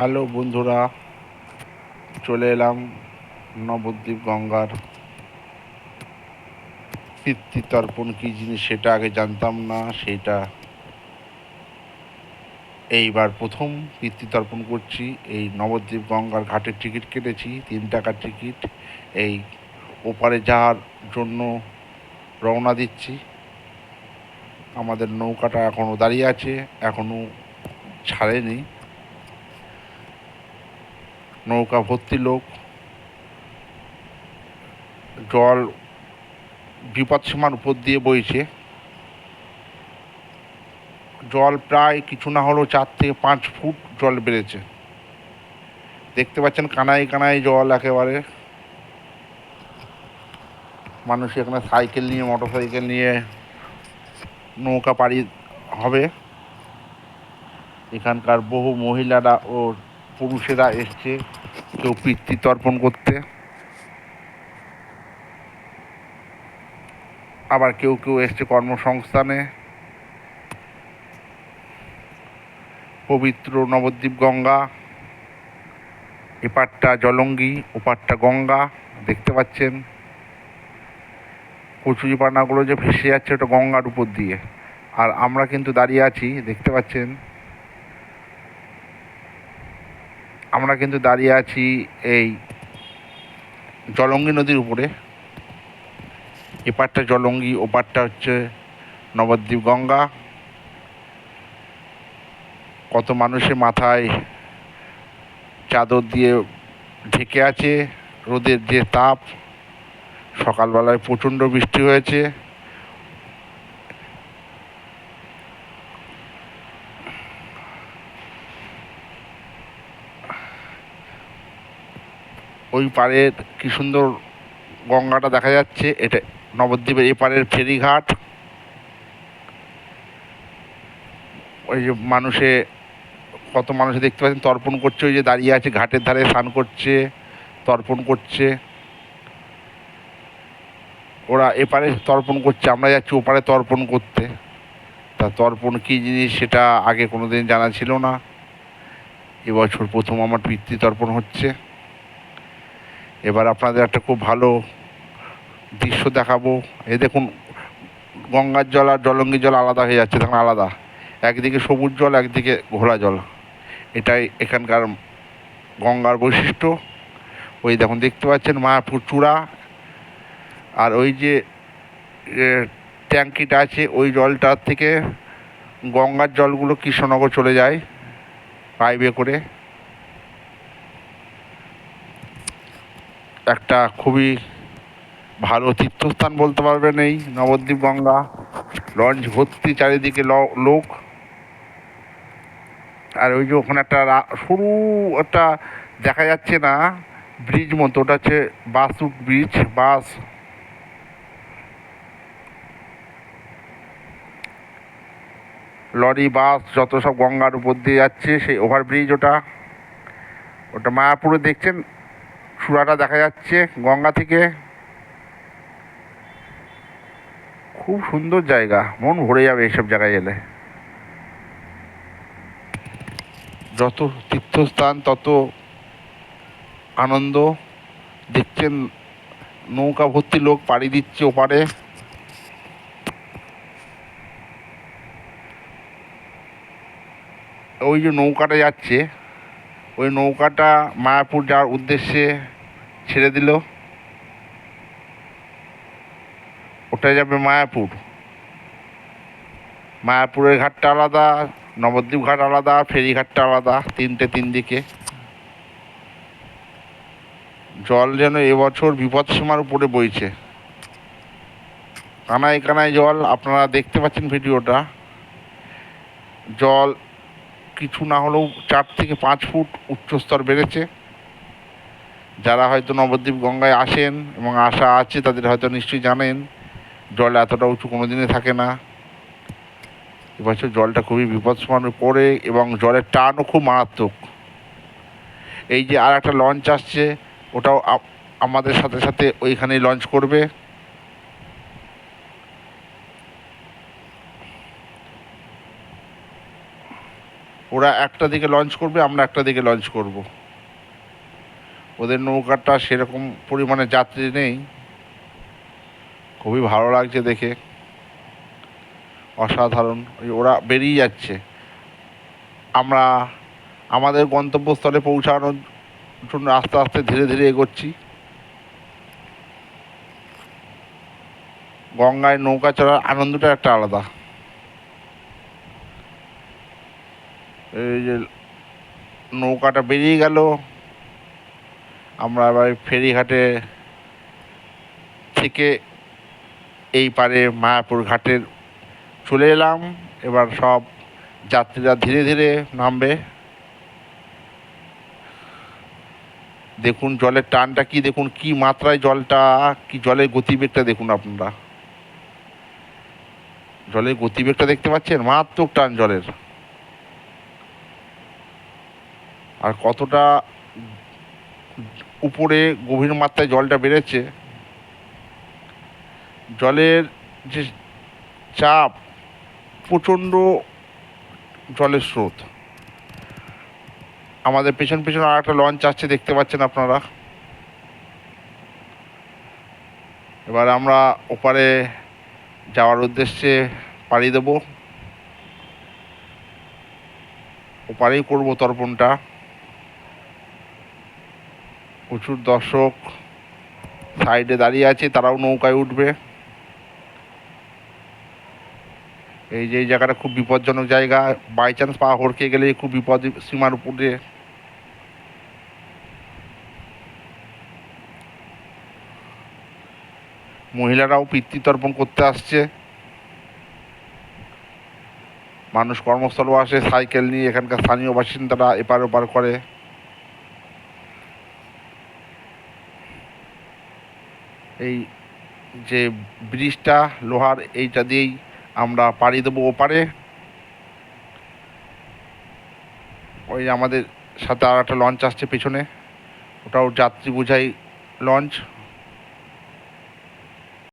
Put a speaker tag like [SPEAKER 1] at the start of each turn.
[SPEAKER 1] Hello বন্ধুরা, চলে এলাম নবদ্বীপ গঙ্গার পিতৃতর্পণ কী জিনিস সেটা আগে জানতাম না, সেটা এইবার প্রথম পিতৃতর্পণ করছি। এই নবদ্বীপ গঙ্গার ঘাটের টিকিট কেটেছি, তিন টাকার টিকিট। এই ওপারে যাওয়ার জন্য রওনা দিচ্ছি। আমাদের নৌকাটা এখনও দাঁড়িয়ে আছে এখনও ছাড়েনি। নৌকা ভর্তি লোক, জল বিপদসীমার উপর দিয়ে বইছে। জল প্রায় কিছু না হলেও চার থেকে পাঁচ ফুট জল বেড়েছে। দেখতে পাচ্ছেন কানায় কানায় জল একেবারে। মানুষ এখানে সাইকেল নিয়ে মোটর সাইকেল নিয়ে নৌকা পাড়ি হবে। এখানকার বহু মহিলারা ও পুরুষেরা এসছে কেউ পিতৃতর্পণ করতে। আবার কেউ কেউ এসছে কর্মসংস্থানে। পবিত্র নবদ্বীপ গঙ্গা, এপারটা জলঙ্গি, ওপারটা গঙ্গা, দেখতে পাচ্ছেন। কচুরি পানাগুলো যে ভেসে যাচ্ছে ওটা গঙ্গার উপর দিয়ে। আর আমরা কিন্তু দাঁড়িয়ে আছি, দেখতে পাচ্ছেন। আমরা কিন্তু দাঁড়িয়ে আছি এই জলঙ্গি নদীর উপরে। এপারটা জলঙ্গি, ওপারটা হচ্ছে নবদ্বীপ গঙ্গা। কত মানুষের মাথায় চাদর দিয়ে ঢেকে আছে, রোদের যে তাপ, সকালবেলায় প্রচণ্ড বৃষ্টি হয়েছে। ওই পাড়ের কি সুন্দর গঙ্গাটা দেখা যাচ্ছে। এটা নবদ্বীপের এপারের ফেরিঘাট। ওই যে মানুষে, কত মানুষ দেখতে পাচ্ছেন, তর্পণ করছে, ওই যে দাঁড়িয়ে আছে, ঘাটের ধারে স্নান করছে, তর্পণ করছে। ওরা এপারে তর্পণ করছে, আমরা যাচ্ছি ওপারে তর্পণ করতে। তা তর্পণ কী জিনিস সেটা আগে কোনো দিন জানা ছিল না। এবছর প্রথম আমার পিতৃতর্পণ হচ্ছে। এবার আপনাদের একটা খুব ভালো দৃশ্য দেখাবো। এ দেখুন, গঙ্গার জল আর জলঙ্গির জল আলাদা হয়ে যাচ্ছে তখন আলাদা। একদিকে সবুজ জল, একদিকে ঘোলা জল। এটাই এখানকার গঙ্গার বৈশিষ্ট্য। ওই দেখুন, দেখতে পাচ্ছেন মায়াপুর চূড়া। আর ওই যে ট্যাঙ্কিটা আছে, ওই জলটার থেকে গঙ্গার জলগুলো কৃষ্ণনগর চলে যায় পাইপে করে। একটা খুবই ভালো তীর্থস্থান বলতে পারবেন এই নবদ্বীপ গঙ্গা। লঞ্চ ভর্তি চারিদিকে লোক। আর ওই যে ওখানে একটা সরু একটা দেখা যাচ্ছে না, ব্রিজ মতো। ওটা হচ্ছে বাস ব্রিজ, বাস। লরি, বাস, যত সব গঙ্গার উপর দিয়ে যাচ্ছে, সেই ওভারব্রিজ ওটা। ওটা মায়াপুরে দেখছেন চূড়াটা দেখা যাচ্ছে গঙ্গা থেকে। খুব সুন্দর জায়গা, মন ভরে যাবে এইসব জায়গায় এলে যত তীর্থস্থান, তত আনন্দ, দেখছেন নৌকা ভর্তি লোক পাড়ি দিচ্ছে ওপারে। ওই যে নৌকাটা যাচ্ছে ওই নৌকাটা মায়াপুর যাওয়ার উদ্দেশ্যে ছেড়ে দিল। ওটা যাবে মায়াপুর। মায়াপুরের ঘাটটা আলাদা, নবদ্বীপ ঘাট আলাদা ফেরিঘাটটা আলাদা, তিনটে তিন দিকে। জল যেন এবছর বিপদসীমার উপরে বইছে। কানায় কানায় জল, আপনারা দেখতে পাচ্ছেন ভিডিওটা। জল কিছু না হলেও চার থেকে পাঁচ ফুট উচ্চস্তর বেড়েছে। যারা হয়তো নবদ্বীপ গঙ্গায় আসেন এবং আশা আছে, তাদের হয়তো নিশ্চয়ই জানেন, জল এতটা উঁচু কোনো দিনে থাকে না। এবছর জলটা খুবই বিপদসীমার পড়ে এবং জলের টানও খুব মারাত্মক। এই যে আর একটা লঞ্চ আসছে, ওটাও আমাদের সাথে সাথে ওইখানেই লঞ্চ করবে। ওরা একটা দিকে লঞ্চ করবে, আমরা একটা দিকে লঞ্চ করব। ওদের নৌকাটা সেরকম পরিমাণে যাত্রী নেই। খুবই ভালো লাগছে দেখে। অসাধারণ। ওরা বেরিয়ে যাচ্ছে। আমরা আমাদের গন্তব্যস্থলে পৌঁছানোর জন্য আস্তে আস্তে ধীরে ধীরে এগোচ্ছি। গঙ্গায় নৌকা চড়ার আনন্দটা একটা আলাদা। এই যে নৌকাটা বেরিয়ে গেল। আমরা এবার ফেরিঘাটে থেকে এই পারে মায়াপুর ঘাটের চলে এলাম। এবার সব যাত্রীরা ধীরে ধীরে নামবে। দেখুন জলের টানটা কি, দেখুন কি মাত্রায় জলটা, কি জলের গতিবেগটা দেখুন আপনারা। জলের গতিবেগটা দেখতে পাচ্ছেন? মারাত্মক টান জলের। আর কতটা উপরে গভীর মাত্রায় জলটা বেড়েছে, জলের যে চাপ প্রচণ্ড জলের স্রোত। আমাদের পেছন পেছন আর একটা লঞ্চ আসছে, দেখতে পাচ্ছেন আপনারা। এবার আমরা ওপারে যাওয়ার উদ্দেশ্যে পাড়ি দেবো। ওপারেই করব তর্পণটা। প্রচুর দর্শক সাইডে দাঁড়িয়ে আছে, তারাও নৌকায় উঠবে। এই যে এই জায়গাটা খুব বিপজ্জনক জায়গা। বাই চান্স পা হড়কে গেলে খুব বিপদ সীমার উপরে। মহিলারাও পিতৃতর্পণ করতে আসছে। মানুষ কর্মস্থলও আসে, সাইকেল নিয়ে এখানকার স্থানীয় বাসিন্দারা এপার ওপার করে। এই যে ব্রিজটা, লোহার, এইটা দিয়েই আমরা পাড়ি দেবো ওপারে। ওই আমাদের সাথে আর একটা লঞ্চ আসছে পিছনে। ওটাও যাত্রী বোঝাই লঞ্চ।